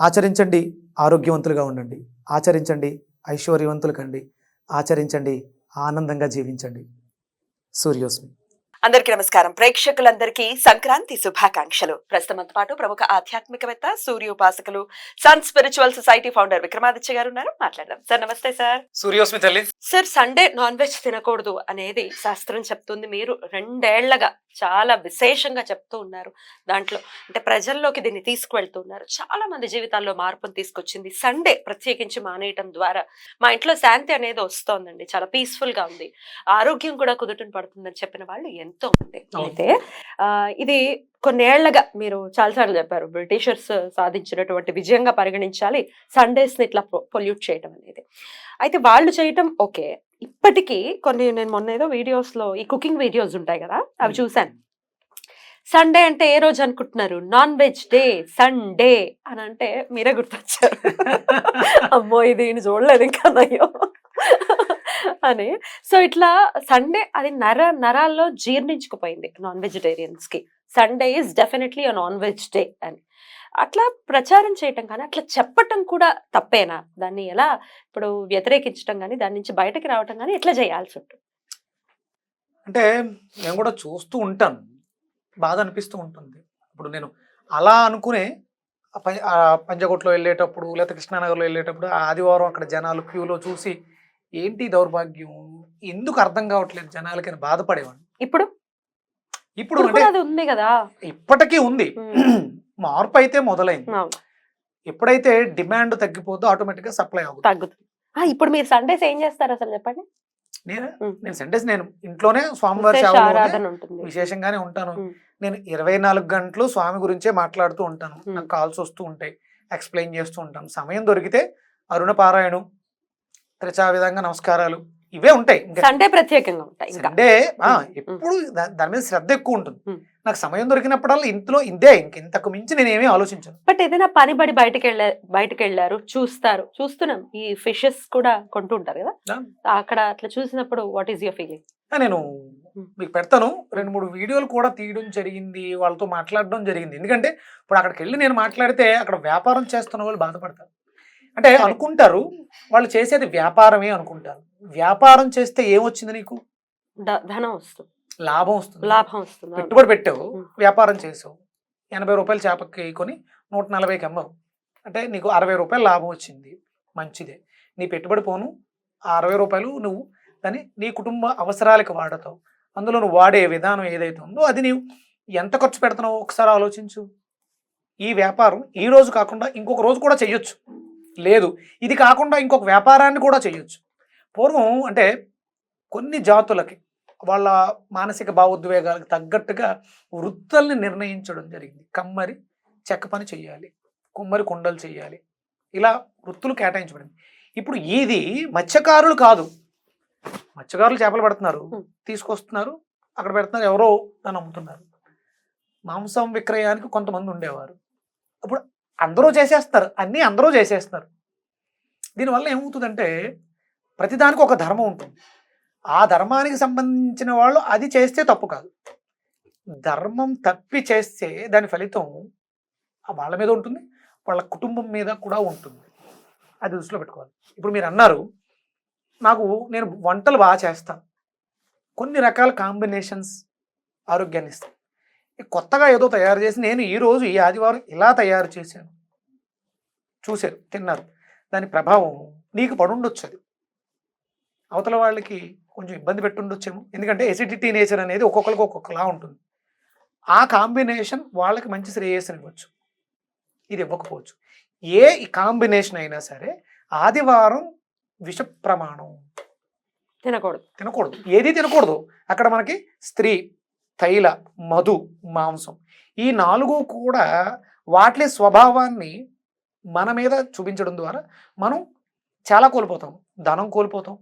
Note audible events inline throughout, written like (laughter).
ఆచరించండి ఆరోగ్యవంతులుగా ఉండండి. ఆచరించండి ఐశ్వర్యవంతులు కండి. ఆచరించండి ఆనందంగా జీవించండి. సూర్యోస్మి. అందరికీ నమస్కారం. ప్రేక్షకులందరికీ సంక్రాంతి శుభాకాంక్షలు. ప్రస్తుతంతో పాటు ప్రముఖ ఆధ్యాత్మికవేత్త సూర్యోపాసకులు sun spiritual society founder Vikramaditya garu ఉన్నారు. మాట్లాడదాం. సార్ నమస్తే సార్. సూర్యోస్మి తల్లి. సార్ సండే నాన్ వెజ్ తినకూడదు అనేది శాస్త్రం చెప్తుంది. మీరు రెండేళ్ళగా చాలా విశేషంగా చెప్తూ ఉన్నారు. దాంట్లో అంటే ప్రజల్లోకి దీన్ని తీసుకువెళ్తున్నారు. చాలా మంది జీవితాల్లో మార్పును తీసుకొచ్చింది. సండే ప్రత్యేకించి మానేయటం ద్వారా మా ఇంట్లో శాంతి అనేది వస్తోందండి. చాలా పీస్ఫుల్గా ఉంది. ఆరోగ్యం కూడా కుదుటను పడుతుందని చెప్పిన వాళ్ళు ఎంతో అవును. అయితే ఇది కొన్నేళ్ళగా మీరు చాలాసార్లు చెప్పారు బ్రిటిషర్స్ సాధించినటువంటి విజయంగా పరిగణించాలి సండేస్ని ఇట్లా పొల్యూట్ చేయడం అనేది. అయితే వాళ్ళు చేయటం ఓకే. ఇప్పటికీ కొన్ని నేను మొన్న ఏదో వీడియోస్లో ఈ కుకింగ్ వీడియోస్ ఉంటాయి కదా అవి. చూశాను. సండే అంటే ఏ రోజు అనుకుంటున్నారు? నాన్ వెజ్ డే సండే అని అంటే మీరే గుర్తొచ్చారు. (laughs) అమ్మో ఇది చూడలేదు ఇంకా నయ్యో అని. సో ఇట్లా సండే అది నర నరాల్లో జీర్ణించుకుపోయింది non వెజిటేరియన్స్కి. Sunday is definitely a non veg day అని. అట్లా ప్రచారం చేయటం కానీ అట్లా చెప్పటం కూడా తప్పేనా? దాన్ని ఎలా ఇప్పుడు వ్యతిరేకించడం కానీ దాని నుంచి బయటకు రావటం కానీ ఎట్లా చేయాల్సి ఉంటుంది? అంటే నేను కూడా చూస్తూ ఉంటాను. బాధ అనిపిస్తూ ఉంటుంది. ఇప్పుడు నేను అలా అనుకునే ఆ వెళ్ళేటప్పుడు లేకపోతే కృష్ణానగర్లో వెళ్ళేటప్పుడు ఆదివారం అక్కడ జనాలు క్యూలో చూసి ఏంటి దౌర్భాగ్యం? ఎందుకు అర్థం కావట్లేదు జనాలకి బాధపడేవాడిని. ఇప్పుడు? ఇప్పుడు ఉంది కదా? ఇప్పటికీ ఉంది. (clears throat) మార్పు అయితే మొదలైంది. ఎప్పుడైతే డిమాండ్ తగ్గిపోద్దో ఆటోమేటిక్గా సప్లై అవుతుంది తగ్గుతుంది ఇప్పుడు మీరు సండేస్ ఏం చేస్తారు అసలు చెప్పండి? నేను. నేను సండేస్ నేను ఇంట్లోనే స్వామివారి విశేషంగానే ఉంటాను. నేను ఇరవై నాలుగు గంటలు స్వామి గురించే మాట్లాడుతూ ఉంటాను. నాకు కాల్స్ వస్తూ ఉంటాయి ఎక్స్ప్లెయిన్ చేస్తూ ఉంటాను. సమయం దొరికితే అరుణ పారాయణం విధంగా నమస్కారాలు. ఇవే ఉంటాయి సండే ప్రత్యేకంగా ఉంటాయి సండే ఆ. ఎప్పుడు దాని మీద శ్రద్ధ ఎక్కువ ఉంటుంది. నాకు సమయం దొరికినప్పుడల్లా ఇంట్లో ఇంతే ఇంక ఇంతకు మించి నేను ఏమీ ఆలోచించను. బట్ ఏదైనా పని పడి బయటకు వెళ్ళే బయటకు వెళ్ళారు చూస్తారు చూస్తున్నాం. ఈ ఫిషెస్ కూడా కొంటూ ఉంటారు కదా. అక్కడ అట్లా చూసినప్పుడు వాట్ ఈస్ యువర్ ఫీలింగ్ నేను. మీకు పెడతాను. రెండు మూడు వీడియోలు కూడా తీయడం జరిగింది వాళ్ళతో మాట్లాడడం జరిగింది. ఎందుకంటే ఇప్పుడు అక్కడికి వెళ్ళి నేను మాట్లాడితే అక్కడ వ్యాపారం చేస్తున్న వాళ్ళు బాధపడతారు. అంటే. అనుకుంటారు వాళ్ళు చేసేది వ్యాపారమే అనుకుంటారు. వ్యాపారం చేస్తే ఏమొచ్చింది నీకు? ధనం వస్తుంది. లాభం వస్తుంది. లాభం వస్తుంది. పెట్టుబడి పెట్టావు. వ్యాపారం చేసావు. ఎనభై రూపాయలు చేపకి కొని నూట నలభైకి అమ్మవు. అంటే నీకు అరవై రూపాయలు లాభం వచ్చింది. మంచిదే. నీ పెట్టుబడి పోను ఆ అరవై రూపాయలు నువ్వు దాన్ని నీ కుటుంబ అవసరాలకు వాడతావు. అందులో నువ్వు వాడే విధానం ఏదైతే ఉందో అది నీవు ఎంత ఖర్చు పెడుతున్నావో ఒకసారి ఆలోచించు. ఈ వ్యాపారం ఈ రోజు కాకుండా ఇంకొక రోజు కూడా చెయ్యొచ్చు. లేదు. ఇది కాకుండా ఇంకొక వ్యాపారాన్ని కూడా చెయ్యొచ్చు పూర్వం అంటే కొన్ని జాతులకి వాళ్ళ మానసిక భావోద్వేగాలకు తగ్గట్టుగా వృత్తుల్ని నిర్ణయించడం జరిగింది. కమ్మరి చెక్క పని చెయ్యాలి కుమ్మరి కుండలు చెయ్యాలి ఇలా వృత్తులు కేటాయించబడింది. ఇప్పుడు ఇది మత్స్యకారులు కాదు. మత్స్యకారులు చేపలు పడుతున్నారు. తీసుకొస్తున్నారు అక్కడ పెడుతున్నారు ఎవరో దాన్ని అమ్ముతున్నారు. మాంసం విక్రయానికి కొంతమంది ఉండేవారు. ఇప్పుడు అందరూ చేసేస్తారు అన్నీ అందరూ చేసేస్తారు. దీనివల్ల ఏమవుతుందంటే ప్రతిదానికి ఒక ధర్మం ఉంటుంది. ఆ ధర్మానికి సంబంధించిన వాళ్ళు అది చేస్తే తప్పు కాదు. ధర్మం తప్పి చేస్తే దాని ఫలితం ఆ వాళ్ళ మీద ఉంటుంది వాళ్ళ కుటుంబం మీద కూడా ఉంటుంది. అది దృష్టిలో పెట్టుకోవాలి. ఇప్పుడు మీరు అన్నారు నాకు నేను వంటలు బాగా చేస్తాను. కొన్ని రకాల కాంబినేషన్స్ ఆరోగ్యాన్ని ఇస్తాయి. కొత్తగా ఏదో తయారు చేసి నేను ఈరోజు ఈ ఆదివారం ఇలా తయారు చేశాను. చూశారు తిన్నారు. దాని ప్రభావం నీకు పడుండొచ్చు అది. అవతల వాళ్ళకి కొంచెం ఇబ్బంది పెట్టుండొచ్చేమో. ఎందుకంటే ఎసిడిటీ నేచర్ అనేది ఒక్కొక్కరికి ఒక్కొక్కలా ఉంటుంది. ఆ కాంబినేషన్ వాళ్ళకి మంచి శ్రేయస్సుని ఇవ్వచ్చు. ఇది ఇవ్వకపోవచ్చు. ఏ కాంబినేషన్ అయినా సరే ఆదివారం విష ప్రమాణం. తినకూడదు. తినకూడదు. ఏది తినకూడదు. అక్కడ మనకి స్త్రీ తైల మధు మాంసం. ఈ నాలుగు కూడా వాటి స్వభావాన్ని మన మీద చూపించడం ద్వారా మనం చాలా కోల్పోతాం. ధనం కోల్పోతాం.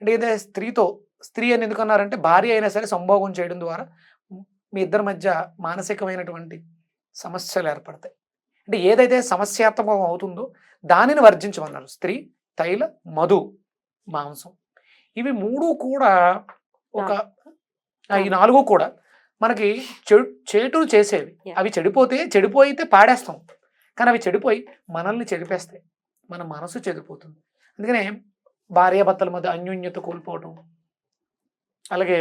అంటే ఏదైతే స్త్రీతో స్త్రీ అని ఎందుకు అన్నారంటే భార్య అయినా సరే సంభోగం చేయడం ద్వారా మీ ఇద్దరి మధ్య మానసికమైనటువంటి సమస్యలు ఏర్పడతాయి. అంటే ఏదైతే సమస్యాత్మకం అవుతుందో దానిని వర్జించమన్నారు. స్త్రీ తైల మధు మాంసం. ఇవి మూడు కూడా ఒక ఈ నాలుగు కూడా మనకి చెడు చేటులు చేసేవి. అవి చెడిపోతే చెడిపోయితే పాడేస్తాం. కానీ అవి చెడిపోయి మనల్ని చెడిపేస్తాయి. మన మనసు చెడిపోతుంది. అందుకనే భార్యాభర్తల మధ్య అన్యోన్యత కోల్పోవటం అలాగే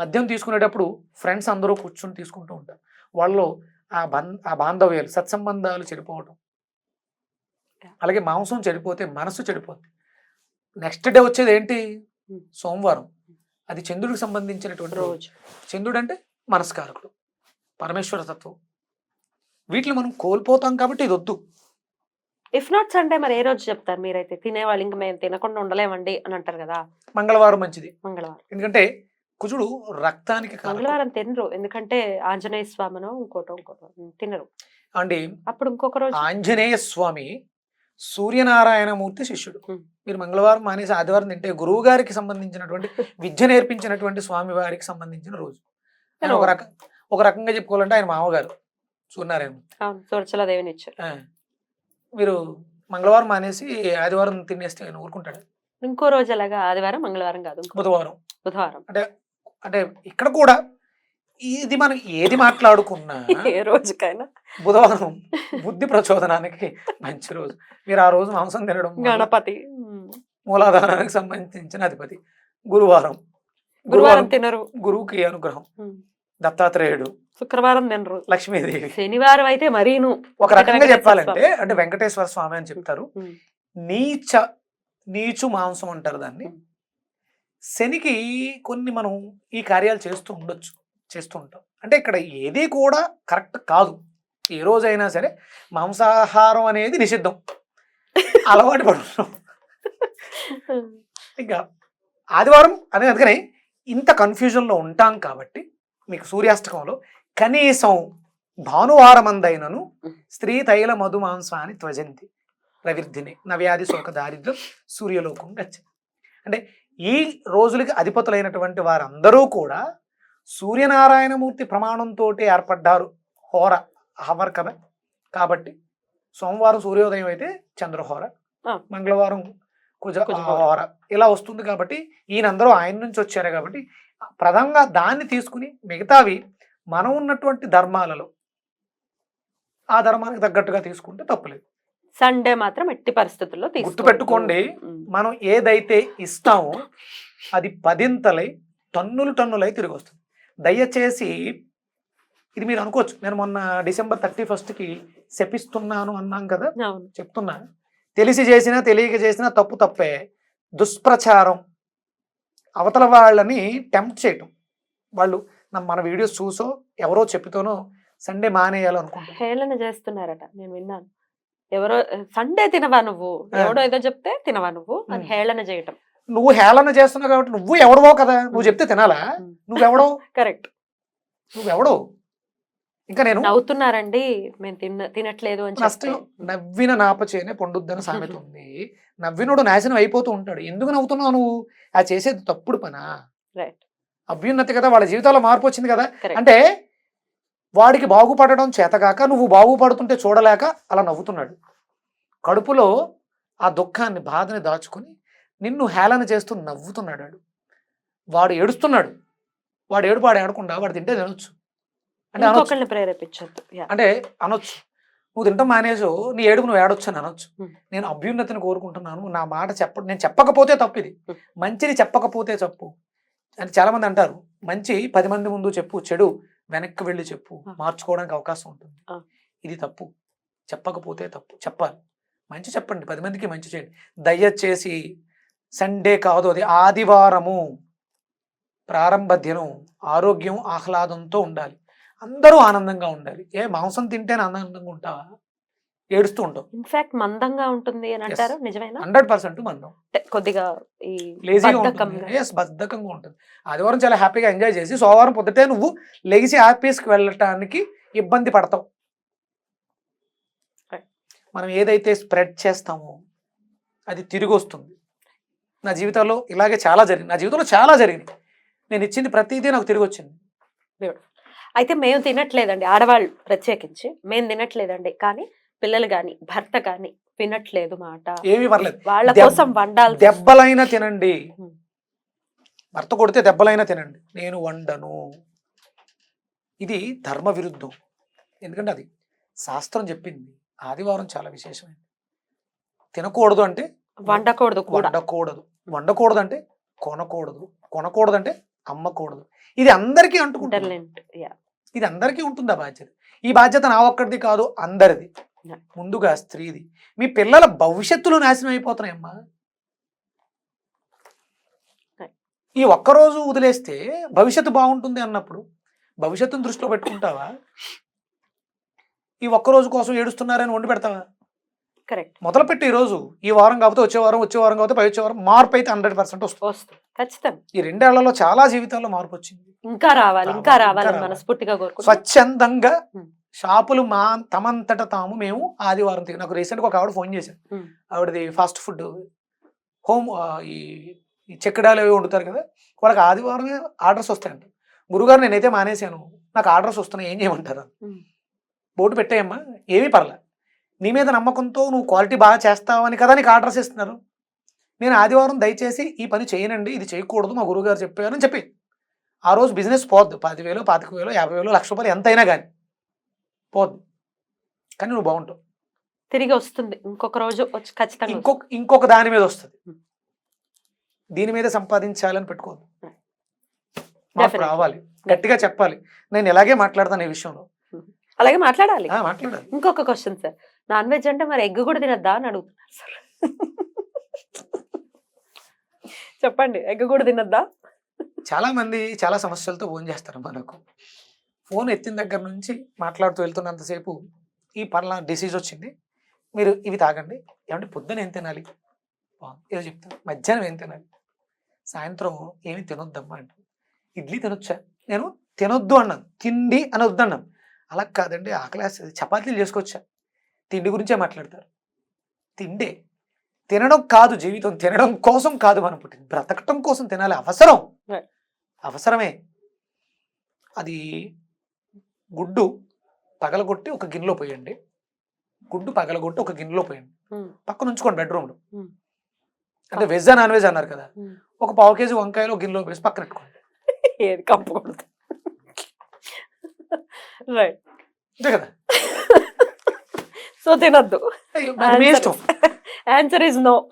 మద్యం తీసుకునేటప్పుడు ఫ్రెండ్స్ అందరూ కూర్చొని తీసుకుంటూ ఉంటారు. వాళ్ళలో ఆ బం ఆ బాంధవ్యాలు సత్సంబంధాలు చెడిపోవటం. అలాగే మాంసం చెడిపోతే మనసు చెడిపోతుంది నెక్స్ట్ డే వచ్చేది ఏంటి. సోమవారం. అది చంద్రుడికి సంబంధించినటువంటి రోజు రోజు. చంద్రుడు అంటే మనస్కారకుడు. పరమేశ్వర తత్వం. వీటిని మనం కోల్పోతాం కాబట్టి ఇది వద్దు. ఇఫ్ నాట్ సండే మరి ఏ రోజు చెప్తారు? మీరైతే తినేవాళ్ళు ఇంకా మేము తినకుండా ఉండలేమండి అని అంటారు కదా. మంగళవారం మంచిది. మంగళవారం. ఎందుకంటే కుజుడు రక్తానికి. మంగళవారం తినరు. ఎందుకంటే ఆంజనేయ స్వామినో ఇంకోటో ఇంకోటో తినరు. అండి అప్పుడు ఇంకొక రోజు ఆంజనేయ స్వామి సూర్యనారాయణమూర్తి శిష్యుడు. మీరు మంగళవారం మానేసి ఆదివారం తింటే గురువు గారికి సంబంధించినటువంటి విద్య నేర్పించినటువంటి స్వామి వారికి సంబంధించిన రోజు. ఒక రకం ఒక రకంగా చెప్పుకోవాలంటే ఆయన మామగారు. సూర్యనారాయణ సురచలాదేవిని ఇచ్చారు. మీరు మంగళవారం మానేసి ఆదివారం తినేస్తే ఊరుకుంటాడు? ఇంకో రోజు ఎలాగా? ఆదివారం మంగళవారం కాదు బుధవారం. బుధవారం. అంటే ఇక్కడ కూడా ఇది మనం ఏది మాట్లాడుకున్నా (laughs) ఏ రోజుకైనా. బుధవారం బుద్ధి ప్రచోదనానికి మంచి రోజు. మీరు ఆ రోజు మాంసం తినడం గణపతి. మూలాధారానికి సంబంధించిన అధిపతి. గురువారం. గురువారం తినరు. గురువుకి అనుగ్రహం. దత్తాత్రేయుడు. శుక్రవారం తినరు లక్ష్మీదేవి. శనివారం అయితే మరీను. ఒక రకంగా చెప్పాలంటే. అంటే వెంకటేశ్వర స్వామి అని చెప్తారు. నీచ నీచు మాంసం అంటారు దాన్ని. శనికి కొన్ని మనం ఈ కార్యాలు చేస్తూ ఉండొచ్చు చేస్తూ ఉంటాం. అంటే ఇక్కడ ఏది కూడా కరెక్ట్ కాదు. ఏ రోజైనా సరే మాంసాహారం అనేది నిషిద్ధం. (laughs) అలవాటు పడుతున్నాం. ఇంకా ఆదివారం అనే అందుకనే ఇంత కన్ఫ్యూజన్లో ఉంటాం కాబట్టి మీకు సూర్యాష్టకంలో కనీసం భానువారమందైనను స్త్రీ తైల మధు మాంసాన్ని త్వజంతి. ప్రవిర్ధిని నవ్యాధి శోక దారిద్ర్యం సూర్యలోకం గచ్చతి అంటే ఈ రోజులకి అధిపతులైనటువంటి వారందరూ కూడా సూర్యనారాయణమూర్తి ప్రమాణంతో ఏర్పడ్డారు. హోర హవర్ కదా కాబట్టి సోమవారం సూర్యోదయం అయితే చంద్రహోర. మంగళవారం కుజ హోర. ఇలా వస్తుంది కాబట్టి ఈయనందరూ ఆయన నుంచి వచ్చారు కాబట్టి ప్రధానంగా దాన్ని తీసుకుని మిగతావి మనం ఉన్నటువంటి ధర్మాలలో ఆ ధర్మానికి తగ్గట్టుగా తీసుకుంటే తప్పులేదు. సండే మాత్రం ఎట్టి పరిస్థితుల్లో. గుర్తుపెట్టుకోండి. మనం ఏదైతే ఇస్తామో అది పదింతలై టన్నులు టన్నులై తిరిగి వస్తుంది దయచేసి ఇది మీరు అనుకోవచ్చు. నేను మొన్న డిసెంబర్ థర్టీ ఫస్ట్కి శపిస్తున్నాను అన్నాం కదా? చెప్తున్నా. తెలిసి చేసినా తెలియక చేసినా తప్పు తప్పే. దుష్ప్రచారం. అవతల వాళ్ళని టెంప్ట్ చేయటం. వాళ్ళు మన వీడియోస్ చూసో ఎవరో చెప్పితోనో సండే మానేయాలనుకుంటారు హేళన చేస్తున్నారట నేను విన్నాను. ఎవరో సండే తినవా నువ్వు. ఎవడో ఏదో చెప్తే తినవా నువ్వు? అని. హేళన చేయటం. నువ్వు హేళన చేస్తున్నావు కాబట్టి నువ్వు ఎవడవో కదా? నువ్వు చెప్తే తినాలా. నువ్వెవడో? కరెక్ట్ నువ్వెవడో? ఇంకా నేను నవ్వుతున్నారండి మేము తిన్న తినట్లేదు అని నష్టం నవ్విన నాపచేనే పొండుద్దని సామెత ఉంది నవ్వినోడు నాశనం అయిపోతూ ఉంటాడు. ఎందుకు నవ్వుతున్నావు నువ్వు? ఆ చేసేది తప్పుడు పనా? రైట్ అభ్యున్నతి కదా వాళ్ళ జీవితాల్లో మార్పు వచ్చింది కదా. అంటే వాడికి బాగుపడడం చేతగాక నువ్వు బాగుపడుతుంటే చూడలేక అలా నవ్వుతున్నాడు. కడుపులో ఆ దుఃఖాన్ని బాధని దాచుకుని నిన్ను హేళన చేస్తూ నవ్వుతున్నాడు వాడు. ఏడుస్తున్నాడు. వాడు ఏడుపు వాడు ఏడకుండా వాడు తింటే తినొచ్చు. అంటే ప్రేరేపించొద్దు. అంటే అనొచ్చు. నువ్వు తింటాం మానేసు నీ ఏడుపు నువ్వు ఏడొచ్చు అని అనొచ్చు. Hmm. నేను అభ్యున్నతిని కోరుకుంటున్నాను. నా మాట చెప్ప నేను చెప్పకపోతే తప్పు ఇది. Hmm. మంచిని చెప్పకపోతే తప్పు అని చాలా మంది అంటారు. మంచి పది మంది ముందు చెప్పు చెడు వెనక్కి వెళ్ళి చెప్పు. మార్చుకోవడానికి అవకాశం ఉంటుంది. ఇది తప్పు. చెప్పకపోతే తప్పు. చెప్పాలి. మంచి చెప్పండి. పది మందికి మంచి చేయండి. దయచేసి సండే కాదు అది ఆదివారము ప్రారంభ దినం. ఆరోగ్యం ఆహ్లాదంతో ఉండాలి. అందరూ ఆనందంగా ఉండాలి. ఏ మాంసం తింటేనే ఆనందంగా ఉంటావా? ఏడుస్తూ ఉంటావు ఇన్ఫాక్ట్ మందంగా ఉంటుంది అని అంటారు. నిజమేనా? హండ్రెడ్ పర్సెంట్ మందం. కొద్దిగా ఈ లేజీగా. ఉంటుంది. బద్ధకంగా. ఉంటుంది. ఆదివారం చాలా హ్యాపీగా ఎంజాయ్ చేసి సోమవారం పొద్దుటే నువ్వు లెగిసి ఆఫీస్కి వెళ్ళటానికి ఇబ్బంది పడతావు. మనం ఏదైతే స్ప్రెడ్ చేస్తామో అది తిరిగి వస్తుంది. నా జీవితంలో ఇలాగే చాలా జరిగింది. నా జీవితంలో చాలా జరిగింది. నేను ఇచ్చింది ప్రతిదీ నాకు తిరిగి వచ్చింది. అయితే మేము తినట్లేదండి. ఆడవాళ్ళు ప్రత్యేకించి. మేము తినట్లేదండి. కానీ పిల్లలు గాని భర్త గాని వినట్లేదు మాట. ఏమీ పర్లేదు. వాళ్ళ కోసం వండాలి దెబ్బలైనా తినండి. భర్త కొడితే దెబ్బలైనా తినండి. నేను వండను. ఇది ధర్మ విరుద్ధం. ఎందుకంటే అది శాస్త్రం చెప్పింది. ఆదివారం చాలా విశేషమైనది తినకూడదు అంటే వండకూడదు కూడా. వండకూడదు. వండకూడదు అంటే కొనకూడదు. కొనకూడదు అంటే అమ్మకూడదు. ఇది అందరికీ అంటుకుంటుంది. ఇది అందరికీ ఉంటుంది ఆ బాధ్యత? ఈ బాధ్యత నా ఒక్కడిది కాదు అందరిది. ముందుగా స్త్రీది. మీ పిల్లల భవిష్యత్తులో నాశనం అయిపోతున్నాయమ్మా. ఈ ఒక్కరోజు వదిలేస్తే భవిష్యత్తు బాగుంటుంది అన్నప్పుడు భవిష్యత్తును దృష్టిలో పెట్టుకుంటావా? ఈ ఒక్కరోజు కోసం ఏడుస్తున్నారని వండి పెడతావా? కరెక్ట్. మొదలుపెట్టి ఈ రోజు ఈ వారం కాకపోతే వచ్చే వారం వచ్చే వారం కాకపోతే పై వచ్చే వారం మార్పు అయితే హండ్రెడ్ పర్సెంట్ వస్తుంది. వస్తుంది. ఖచ్చితంగా ఈ రెండేళ్ళలో చాలా జీవితాల్లో మార్పు వచ్చింది. ఇంకా రావాలి ఇంకా రావాలి. మనస్ఫూర్తిగా స్వచ్ఛందంగా. షాపులు మా తమంతట తాము మేము ఆదివారం తిరిగి నాకు రీసెంట్గా ఒక ఆవిడ ఫోన్ Hmm. ఆవిడది ఫాస్ట్ ఫుడ్ హోమ్ ఈ చెక్కడాలు అవి వండుతారు కదా వాళ్ళకి ఆదివారమే ఆర్డర్స్ వస్తాయంట. గురుగారు నేనైతే మానేశాను. నాకు ఆర్డర్స్ వస్తున్నాయి ఏం చేయమంటారు. బోర్డు పెట్టేయమ్మా ఏమీ పర్లే. నీ మీద నమ్మకంతో నువ్వు క్వాలిటీ బాగా చేస్తావని కదా నీకు ఆర్డర్స్ ఇస్తున్నారు. నేను ఆదివారం దయచేసి ఈ పని చేయనండి ఇది చేయకూడదు మా గురువుగారు చెప్పారని చెప్పి. ఆ రోజు బిజినెస్ పోద్దు పదివేలు పాతిక వేలు యాభై వేలు లక్ష రూపాయలు ఎంత అయినా కానీ పోద్దు. కానీ నువ్వు బాగుంటావు. తిరిగి వస్తుంది. ఇంకొక రోజు వచ్చి ఖచ్చితంగా. ఇంకొక ఇంకొక దాని మీద వస్తుంది. దీని మీద సంపాదించాలని మార్పు Definitely. రావాలి. గట్టిగా చెప్పాలి. నేను ఇలాగే మాట్లాడతాను ఈ విషయంలో? అలాగే మాట్లాడాలి. మాట్లాడాలి. ఇంకొక క్వశ్చన్ సార్ నాన్ వెజ్ అంటే మరి ఎగ్ కూడా తినద్దా అని అడుగుతున్నారు సార్ చెప్పండి. ఎగ్ కూడా తినద్దా? చాలా మంది చాలా సమస్యలతో ఫోన్ చేస్తారు మనకు. ఫోన్ ఎత్తిన దగ్గర నుంచి మాట్లాడుతూ వెళ్తున్నంతసేపు ఈ పర్లా డిసీజ్ వచ్చింది. మీరు ఇవి తాగండి. ఏమంటే పొద్దున ఏం తినాలి. ఏదో చెప్తాను మధ్యాహ్నం ఏం తినాలి? సాయంత్రం ఏమి తినొద్దమ్మా అంట ఇడ్లీ తినొచ్చా? నేను తినొద్దు అన్నాను. తిండి అని వద్దన్నాను అలా కాదండి ఆకలేస్తుంది చపాతీలు చేసుకోవచ్చా? తిండి గురించే మాట్లాడతారు. తిండే. తినడం కాదు జీవితం. తినడం కోసం కాదు మనం పుట్టింది. బ్రతకటం కోసం తినాలి. అవసరం. అవసరమే. అది గుడ్డు పగలగొట్టి ఒక గిన్నెలో పోయండి. గుడ్డు పగలగొట్టి ఒక గిన్నెలో పోయండి. పక్కన ఉంచుకోండి బెడ్రూమ్లో. అంటే వెజ్ నాన్ వెజ్ అన్నారు కదా. ఒక పావు కేజీ వంకాయలు గిన్నెలో వేసి పక్కన పెట్టుకోండి. ఏది కంపకూడదు రైట్. అంతే కదా? సో తినద్దు. Answer is no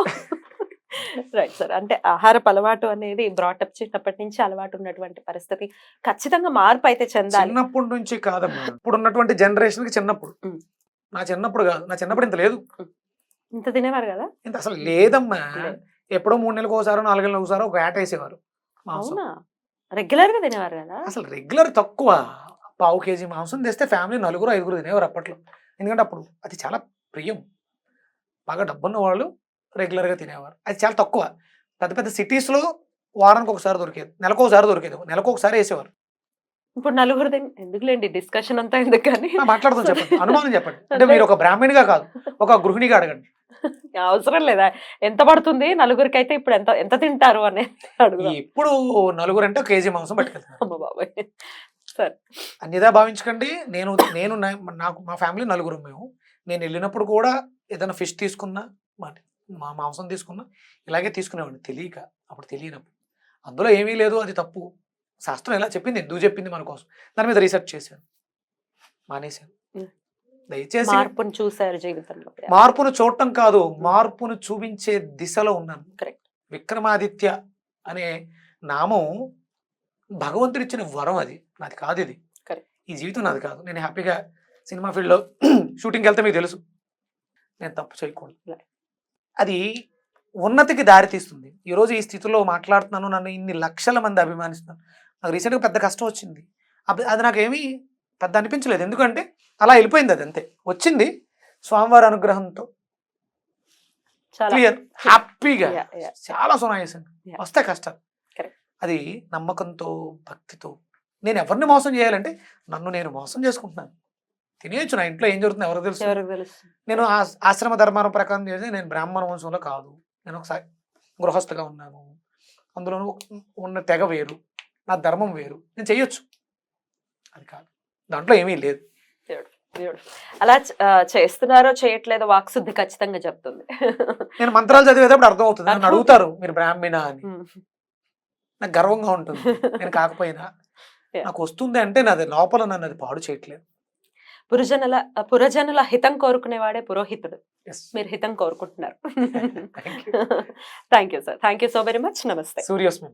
right sir. అంటే ఆహారపు అలవాటు అనేది బ్రాటప్ చిన్నప్పటి నుంచి అలవాటు ఉన్నటువంటి పరిస్థితి ఖచ్చితంగా మార్పు అయితే చెందాలి. చిన్నప్పటి నుంచి కాదమ్మా. ఇప్పుడు ఉన్నటువంటి జనరేషన్కి చిన్నప్పుడు. నా చిన్నప్పుడు కాదు. నా చిన్నప్పుడు ఇంత లేదు. ఇంత తినేవారు కదా? ఇంత అసలు లేదమ్మా. లేదు. ఎప్పుడో మూడు నెలలకు ఒకసారి నాలుగు నెలలకు ఒకసారి ఒక వేట వేసేవారు అవునా? రెగ్యులర్గా తినేవారు కదా? అసలు రెగ్యులర్ తక్కువ. పావు కేజీ మాంసం తెస్తే ఫ్యామిలీ నలుగురు ఐదుగురు తినేవారు అప్పట్లో. ఎందుకంటే అప్పుడు అది చాలా ప్రియం. బాగా డబ్బున్న వాళ్ళు రెగ్యులర్గా తినేవారు. అది చాలా తక్కువ. పెద్ద పెద్ద సిటీస్లో వారానికి ఒకసారి దొరికేది. నెలకు ఒకసారి దొరికేది. నెలకు ఒకసారి వేసేవారు. ఇప్పుడు నలుగురు ఎందుకులేండి? డిస్కషన్ అంతా ఎందుకు కానీ ఆ, మాట్లాడదాం చెప్పండి. అనుమానం చెప్పండి. (laughs) అంటే మీరు ఒక బ్రాహ్మణిగా కాదు. ఒక గృహిణిగా అడగండి. (laughs) అవసరం లేదా? ఎంత పడుతుంది? నలుగురికి అయితే ఇప్పుడు ఎంత ఎంత తింటారు అని ఇప్పుడు నలుగురు అంటే కేజీ మాంసం పట్టుకెళ్తారు. అమ్మ బాబాయ్. సరే. అన్యదా భావించకండి. నేను నేను నాకు మా ఫ్యామిలీ నలుగురు మేము. నేను వెళ్ళినప్పుడు కూడా ఏదైనా ఫిష్ తీసుకున్నా మా మా మాంసం తీసుకున్నా ఇలాగే తీసుకునేవాడిని తెలియక అప్పుడు తెలియనప్పుడు. అందులో ఏమీ లేదు అది తప్పు. శాస్త్రం ఎలా చెప్పింది ఎందుకు చెప్పింది మన కోసం? దాని మీద రీసెర్చ్ చేశాను. మానేశాను. దయచేసి మార్పును చూసారు జీవితంలో. మార్పును చూడటం కాదు మార్పును చూపించే దిశలో ఉన్నాను. Correct. విక్రమాదిత్య అనే నామం భగవంతుడు ఇచ్చిన వరం అది. నాది కాదు ఇది. ఈ జీవితం నాది కాదు. నేను హ్యాపీగా సినిమా ఫీల్డ్లో (clears throat) షూటింగ్కి వెళ్తే మీకు తెలుసు. నేను తప్పు చేయకూడదు. అది ఉన్నతికి దారి తీస్తుంది. ఈరోజు ఈ స్థితిలో మాట్లాడుతున్నాను నన్ను ఇన్ని లక్షల మంది అభిమానిస్తున్నారు. నాకు రీసెంట్గా పెద్ద కష్టం వచ్చింది. అది నాకేమీ పెద్ద అనిపించలేదు. ఎందుకంటే అలా వెళ్ళిపోయింది అది అంతే. వచ్చింది స్వామివారి అనుగ్రహంతో. క్లియర్ హ్యాపీగా. చాలా సునాయాసంగా. కష్టాలు. Correct. అది నమ్మకంతో భక్తితో. నేను ఎవరిని మోసం చేయాలంటే నన్ను నేను మోసం చేసుకుంటున్నాను. తినేయచ్చు నా ఇంట్లో ఏం జరుగుతుంది ఎవరికి తెలుసు. నేను ఆ- ఆశ్రమ ధర్మాల ప్రకారం చేసి నేను బ్రాహ్మణ వంశంలో కాదు. నేను ఒకసారి గృహస్థగా ఉన్నాను. అందులోనూ ఉన్న తెగ వేరు. నా ధర్మం వేరు. నేను చెయ్యొచ్చు. అది కాదు. దాంట్లో ఏమీ లేదు. అలా చేస్తున్నారో చేయట్లేదో వాక్శుద్ధి ఖచ్చితంగా చెప్తుంది. నేను మంత్రాలు చదివేటప్పుడు అర్థం అవుతుంది నన్ను అడుగుతారు మీరు బ్రాహ్మణ అని. నాకు గర్వంగా ఉంటుంది. నేను కాకపోయినా. (laughs) నాకు వస్తుంది అంటే నాది లోపల నన్ను అది పాడు చేయట్లేదు. పురజనుల పురజనుల హితం కోరుకునేవాడే పురోహితుడు. మీరు హితం కోరుకుంటున్నారు. Thank you sir thank you so very much నమస్తే సూర్యోస్మి